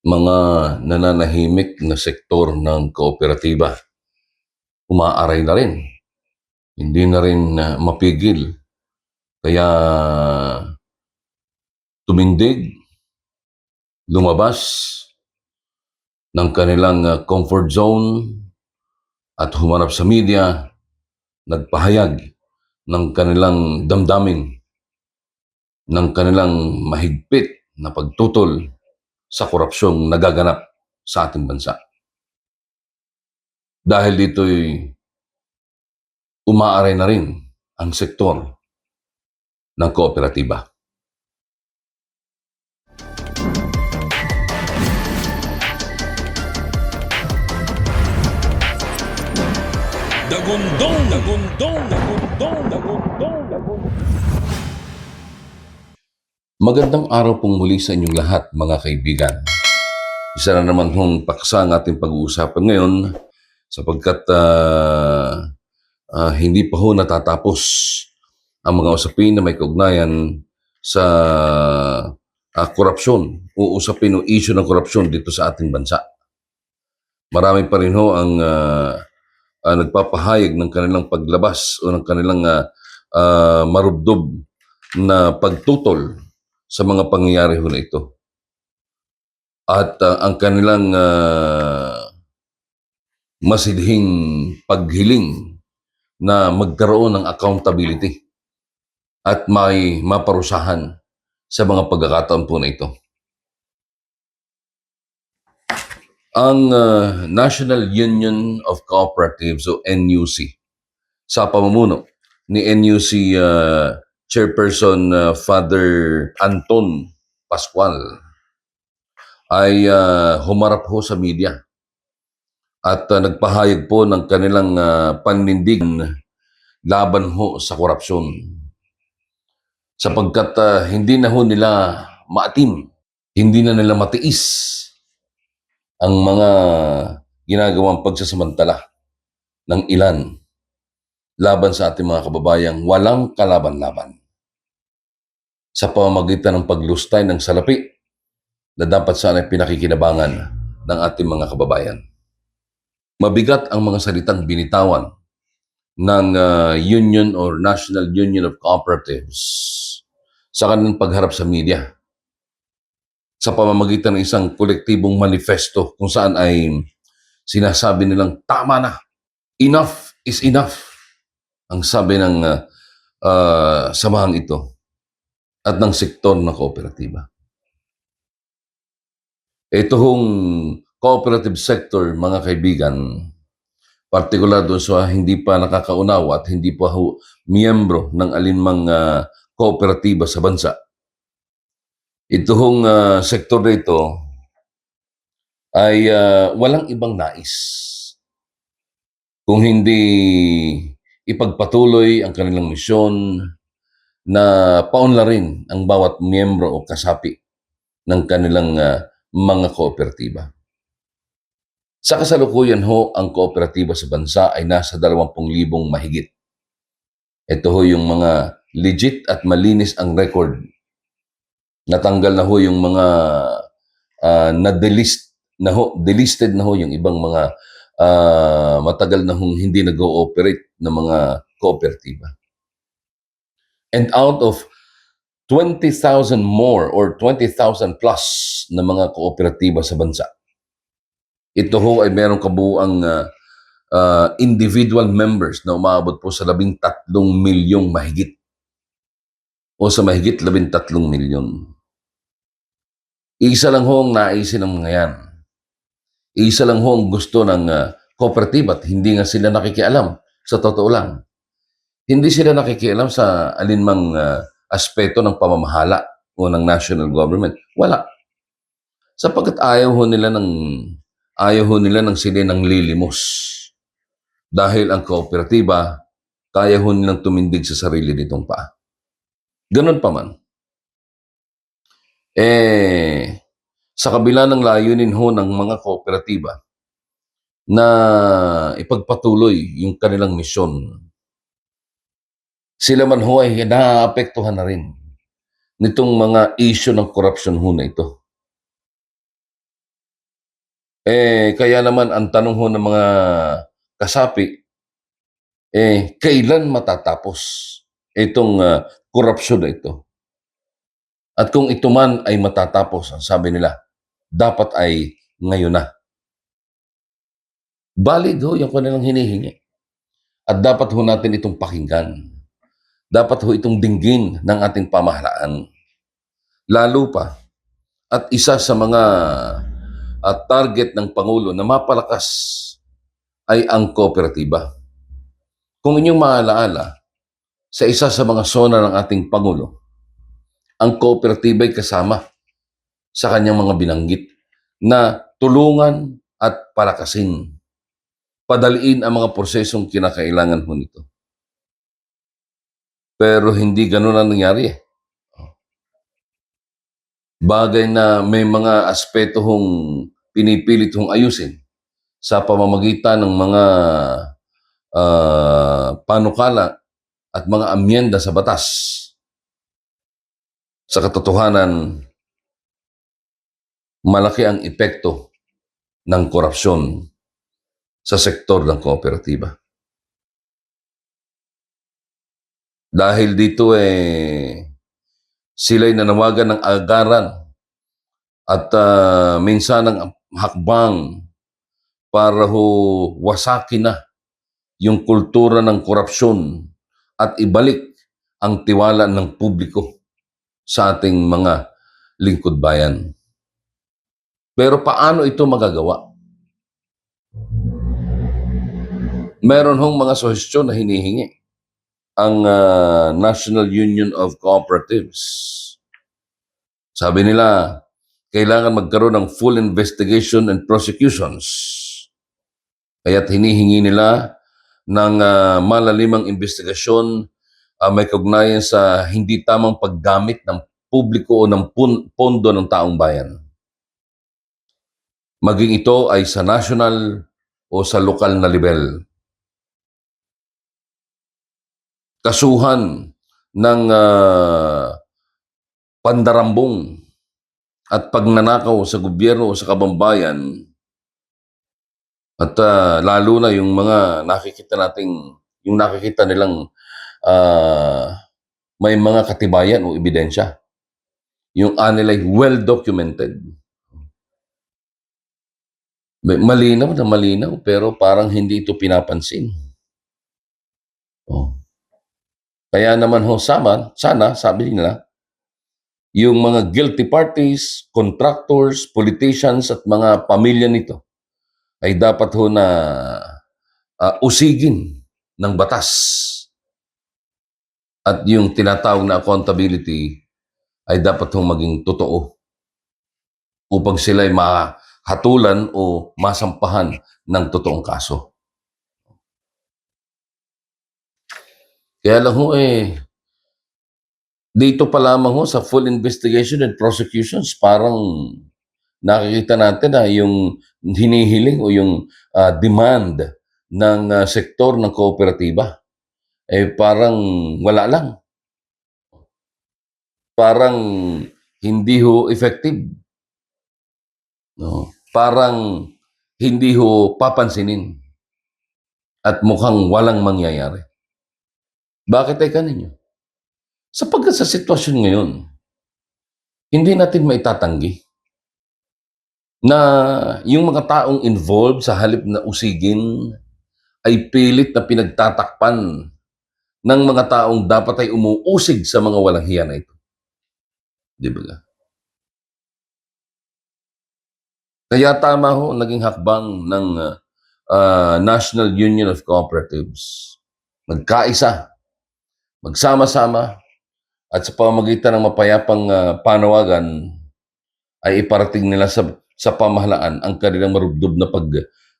mga nananahimik na sektor ng kooperatiba. Umaaray na rin. Hindi na rin ah, mapigil. Kaya tumindig, lumabas ng kanilang ah, comfort zone at humarap sa media, nagpahayag ng kanilang damdamin, ng kanilang mahigpit na pagtutol sa korupsyong nagaganap sa ating bansa. Dahil dito'y umaaray na rin ang sektor ng kooperatiba. Dagundong, dagundong, dagundong, dagundong, dagundong. Magandang araw pong muli sa inyong lahat, mga kaibigan. Isa na naman hong paksa ang ating pag-uusapan ngayon sapagkat ah, ah, hindi pa ho natatapos ang mga usapin na may kaugnayan sa ah, korupsyon o o issue ng korupsyon dito sa ating bansa. Marami pa rin ho ang ah, ah, nagpapahayag ng kanilang paglabas o ng kanilang ah, ah, marubdob na pagtutol sa mga pangyayari ho na ito. At ah, ang kanilang ah, masidhing paghiling na magkaroon ng accountability at may maparusahan sa mga pagkakataon po na ito. Ang ah, National Union of Cooperatives o NUC sa pamumuno ni NUC ah, Chairperson uh, Father Anton Pascual ay uh, humarap ho sa media at uh, nagpahayag po ng kanilang uh, panindig laban ho sa korupsyon. Sapagkat uh, hindi na ho nila maatim, hindi na nila matiis ang mga ginagawang pagsasamantala ng ilan laban sa ating mga kababayang walang kalaban-laban sa pamamagitan ng paglustay ng salapi na dapat sana pinakikinabangan ng ating mga kababayan. Mabigat ang mga salitang binitawan ng uh, Union or National Union of Cooperatives sa kanilang pagharap sa media sa pamamagitan ng isang kolektibong manifesto kung saan ay sinasabi nilang tama na, enough is enough! ang sabi ng uh, uh, samahang ito at ng sektor ng kooperatiba. Ito hong cooperative sector, mga kaibigan, partikular doon sa hindi pa nakakaunawa at hindi pa ho, miyembro ng alinmang uh, kooperatiba sa bansa. Ito hong uh, sektor na ito ay uh, walang ibang nais kung hindi ipagpatuloy ang kanilang misyon na paunlarin ang bawat miyembro o kasapi ng kanilang uh, mga kooperatiba. Sa kasalukuyan ho, ang kooperatiba sa bansa ay nasa 20,000 mahigit. Ito ho yung mga legit at malinis ang record. Natanggal na ho yung mga uh, na-delist na ho, delisted na ho yung ibang mga uh, matagal na hong hindi nag-ooperate ng mga kooperatiba. And out of 20,000 more or 20,000 plus na mga kooperatiba sa bansa, ito ho ay merong kabuang uh, uh, individual members na umabot po sa labing tatlong milyong mahigit o sa mahigit labing tatlong milyon. Isa lang ho ang naisin ng mga yan. Isa lang ho ang gusto ng uh, cooperative at hindi nga sila nakikialam sa totoo lang. Hindi sila nakikialam sa alinmang uh, aspeto ng pamamahala o ng national government. Wala. Sapagkat ayaw ho nila ng ayaw ho nila ng sila ng lilimos. Dahil ang kooperatiba, kaya ho nilang tumindig sa sarili nitong paa. Ganun pa man. Eh, sa kabila ng layunin ho ng mga kooperatiba na ipagpatuloy yung kanilang misyon, sila man ho ay naapektuhan na rin nitong mga issue ng corruption ho na ito. Eh, kaya naman ang tanong ho ng mga kasapi, eh, kailan matatapos itong ah, korupsyon na ito? At kung ito man ay matatapos, ang sabi nila, dapat ay ngayon na. Valid ho yung kanilang hinihingi. At dapat ho natin itong pakinggan. Dapat ho itong dinggin ng ating pamahalaan. Lalo pa, at isa sa mga at target ng Pangulo na mapalakas ay ang kooperatiba. Kung inyong maalaala, sa isa sa mga sona ng ating Pangulo, ang kooperatiba ay kasama sa kanyang mga binanggit na tulungan at palakasin. Padaliin ang mga prosesong kinakailangan ho nito. Pero hindi ganun ang nangyari eh. Bagay na may mga aspeto hong pinipilit hong ayusin sa pamamagitan ng mga ah, panukala at mga amyenda sa batas. Sa katotohanan, malaki ang epekto ng korupsyon sa sektor ng kooperatiba. Dahil dito eh, sila'y nanawagan ng agaran at ah, minsan ng hakbang para ho wasakin na yung kultura ng korupsyon at ibalik ang tiwala ng publiko sa ating mga lingkod bayan. Pero paano ito magagawa? Meron hong mga suhestyon na hinihingi ang ah, National Union of Cooperatives. Sabi nila, kailangan magkaroon ng full investigation and prosecutions. Kaya't hinihingi nila ng ah, malalimang investigasyon ah, may kaugnayan sa hindi tamang paggamit ng publiko o ng pondo ng taong bayan. Maging ito ay sa national o sa lokal na level. Kasuhan ng ah, pandarambong at pagnanakaw sa gobyerno o sa kabambayan at ah, lalo na yung mga nakikita nating yung nakikita nilang ah, may mga katibayan o ebidensya. Yung anilay well documented. May- Malinaw na malinaw pero parang hindi ito pinapansin. Oh. Kaya naman ho sama, sana sabi nila yung mga guilty parties, contractors, politicians at mga pamilya nito ay dapat ho na ah, usigin ng batas. At yung tinatawag na accountability ay dapat hong maging totoo upang sila ay mahatulan o masampahan ng totoong kaso. Kaya lang ho eh, dito pa lamang ho sa full investigation and prosecutions, parang nakikita natin na yung hinihiling o yung ah, demand ng ah, sektor ng kooperatiba eh parang wala lang. Parang hindi ho effective. No? Parang hindi ho papansinin. At mukhang walang mangyayari. Bakit ay kaninyo? Sapagkat sa sitwasyon ngayon, hindi natin maitatanggi na yung mga taong involved sa halip na usigin ay pilit na pinagtatakpan ng mga taong dapat ay umuusig sa mga walang hiya na ito. Di ba? Kaya tama ho naging hakbang ng uh, National Union of Cooperatives. Magkaisa, magsama-sama, at sa pamamagitan ng mapayapang uh, panawagan ay iparating nila sa, sa pamahalaan ang kanilang marubdob na pag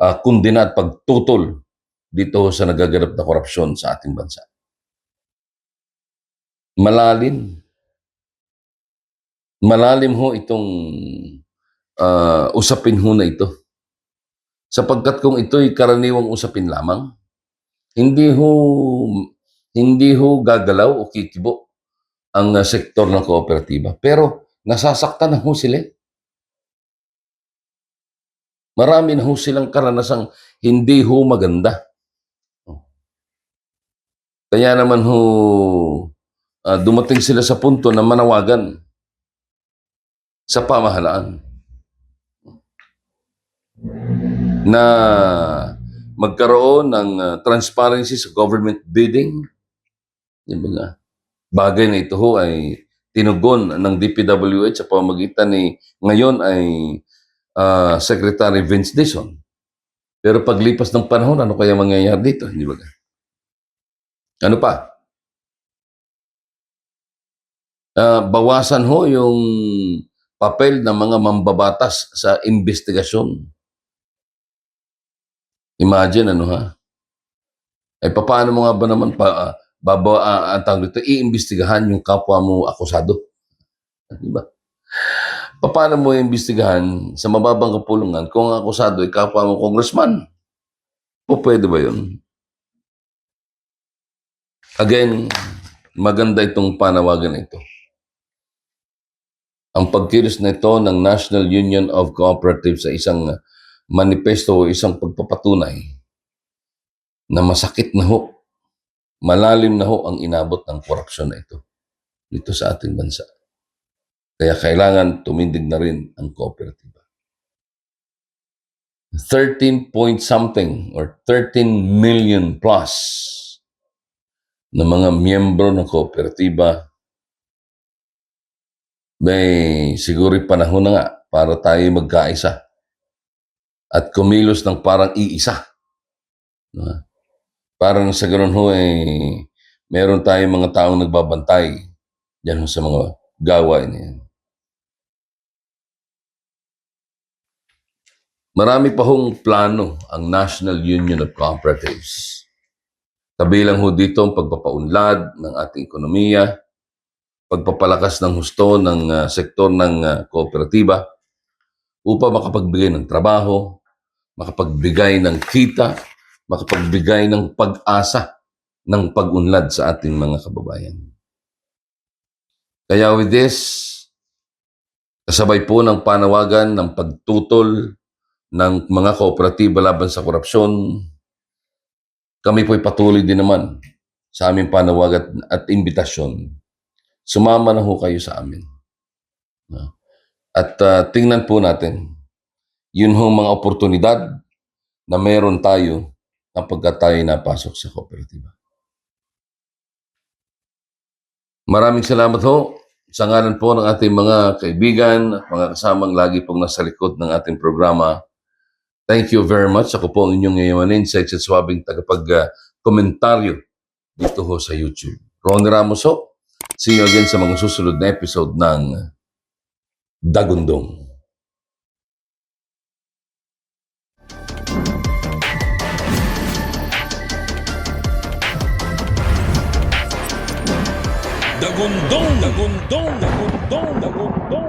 uh, kundina at pagtutol dito sa nagaganap na korupsyon sa ating bansa. Malalim. Malalim ho itong ah, usapin ho na ito. Sapagkat kung ito'y karaniwang usapin lamang, hindi ho hindi ho gagalaw o kikibo ang ah, sektor ng kooperatiba. Pero nasasaktan na ho sila. Marami na ho silang karanasang hindi ho maganda. Kaya naman ho, ah, dumating sila sa punto na manawagan sa pamahalaan na magkaroon ng ah, transparency sa government bidding. Yung mga bagay na ito ho ay tinugon ng DPWH sa pamagitan ni ngayon ay ah, Secretary Vince Dizon. Pero paglipas ng panahon, ano kaya mangyayari dito? Hindi ba? Ano pa? Ah, bawasan ho yung papel ng mga mambabatas sa investigasyon. Imagine ano ha? Ay paano mo nga ba naman pa ah, baba ah, ang tawag dito iimbestigahan yung kapwa mo akusado? Di ba? Paano mo iimbestigahan sa mababang kapulungan kung ang akusado ay kapwa mo congressman? O pwede ba yun? Again, maganda itong panawagan na ito. Ang pagkilos na ito ng National Union of Cooperatives sa isang manifesto o isang pagpapatunay na masakit na ho, malalim na ho ang inabot ng korupsyon na ito dito sa ating bansa. Kaya kailangan tumindig na rin ang kooperatiba. 13 point something or 13 million plus na mga miyembro ng kooperatiba may siguro panahon na nga para tayo magkaisa at kumilos ng parang iisa. No? Parang sa ganun ho eh, meron tayong mga taong nagbabantay dyan sa mga gawain na. Marami pa hong plano ang National Union of Cooperatives. Kabilang ho dito ang pagpapaunlad ng ating ekonomiya, pagpapalakas ng husto ng ah, sektor ng ah, kooperatiba upang makapagbigay ng trabaho, makapagbigay ng kita, makapagbigay ng pag-asa ng pag-unlad sa ating mga kababayan. Kaya with this, kasabay po ng panawagan ng pagtutol ng mga kooperatiba laban sa korupsyon, kami po'y patuloy din naman sa aming panawagan at imbitasyon. Sumama na ho kayo sa amin. At ah, tingnan po natin, yun ho mga oportunidad na meron tayo kapag tayo napasok sa kooperatiba. Maraming salamat ho sa ngalan po ng ating mga kaibigan at mga kasamang lagi pong nasa likod ng ating programa. Thank you very much. Ako po ang inyong ngayon sa at swabing tagapag-komentaryo dito ho sa YouTube. Ron Ramos ho. See you again sa mga susunod na episode ng Dagundong. Dagundong, dagundong, dagundong, dagundong.